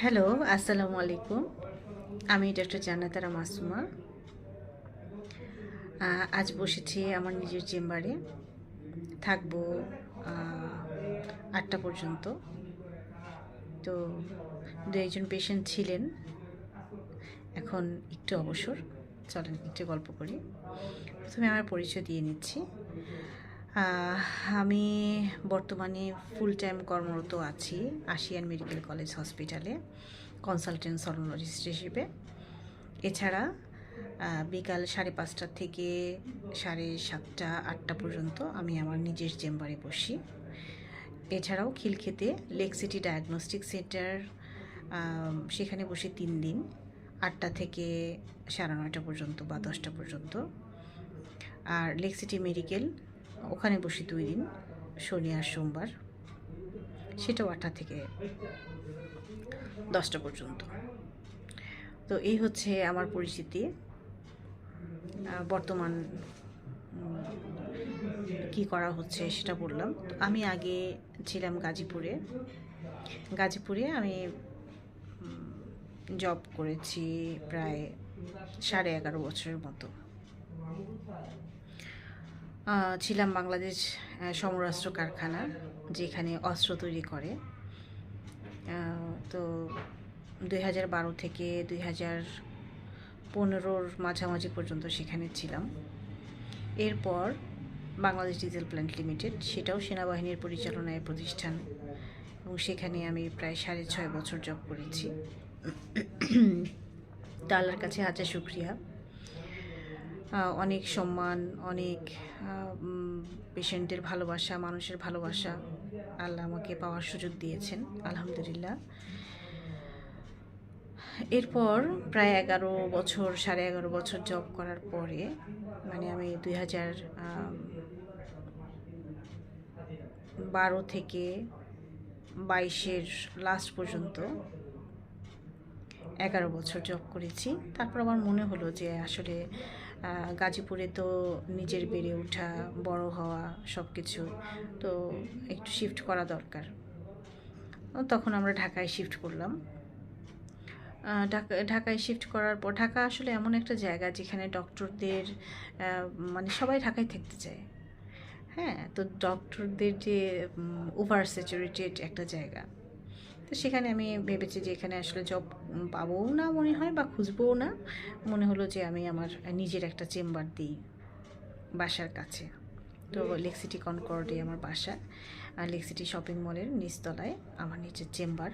Hello আসসালামু আলাইকুম। আমি ডক্টর জান্নাতারা মাসুমা। আজ বসেছি আমার নিজের চেম্বারে। থাকব আটটা পর্যন্ত। তো দু একজন পেশেন্ট ছিলেন। এখন একটু অবসর। চলেন, একটু গল্প করি। প্রথমে আমার পরিচয় দিয়ে নিচ্ছি। আমি বর্তমানে ফুল টাইম কর্মরত আছি আশিয়ান মেডিকেল কলেজ হসপিটালে কনসালটেন্ট সলোলজিস্ট হিসেবে। এছাড়া বিকাল সাড়ে পাঁচটা থেকে সাড়ে সাতটা, আটটা পর্যন্ত আমি আমার নিজের চেম্বারে বসি। এছাড়াও খিলক্ষেতে লেক সিটি ডায়াগনস্টিক সেন্টার সেখানে বসে তিন দিন, আটটা থেকে সাড়ে নয়টা পর্যন্ত বা দশটা পর্যন্ত। আর লেক সিটি মেডিকেল ওখানে বসি দুই দিন, শনি আর সোমবার। সেটাও আটটা থেকে দশটা পর্যন্ত। তো এই হচ্ছে আমার পরিচিতি। বর্তমান কি করা হচ্ছে সেটা বললাম। আমি আগে ছিলাম গাজীপুরে। গাজীপুরে আমি জব করেছি প্রায় সাড়ে এগারো বছরের মতো। ছিলাম বাংলাদেশ সমরাস্ত্র কারখানা যেখানে অস্ত্র তৈরি করে। তো দুই হাজার বারো থেকে দুই হাজার পনেরোর মাঝামাঝি পর্যন্ত সেখানে ছিলাম। এরপর বাংলাদেশ ডিজেল প্ল্যান্ট লিমিটেড সেটাও সেনাবাহিনীর পরিচালনায় প্রতিষ্ঠান এবং সেখানে আমি প্রায় সাড়ে ছয় বছর জব করেছি। তো আল্লাহর কাছে হাজার শুক্রিয়া। আহ, অনেক সম্মান, অনেক পেশেন্টের ভালোবাসা, মানুষের ভালোবাসা আল্লাহ আমাকে পাওয়ার সুযোগ দিয়েছেন, আলহামদুলিল্লাহ। এরপর প্রায় এগারো বছর, সাড়ে এগারো বছর জব করার পরে মানে আমি দুই হাজার বারো থেকে বাইশের লাস্ট পর্যন্ত এগারো বছর জব করেছি। তারপর আমার মনে হলো যে আসলে গাজীপুরে তো নিজের বেড়ে ওঠা, বড় হওয়া সব কিছু তো একটু শিফট করা দরকার। তখন আমরা ঢাকায় শিফট করলাম। ঢাকা, ঢাকায় শিফট করার পর, ঢাকা আসলে এমন একটা জায়গা যেখানে ডক্টরদের মানে সবাই ঢাকায় থাকতে চায়। হ্যাঁ তো ডক্টরদের যে ওভার স্যাচুরেটেড একটা জায়গা। তো সেখানে আমি ভেবেছি যে এখানে আসলে জব পাবও না মনে হয় বা খুঁজবও না। মনে হলো যে আমি আমার নিজের একটা চেম্বার দিই বাসার কাছে। তো লেক সিটি কনকর্ডে আমার বাসা আর লেক সিটি শপিং মলের নিচতলায় আমার নিজের চেম্বার।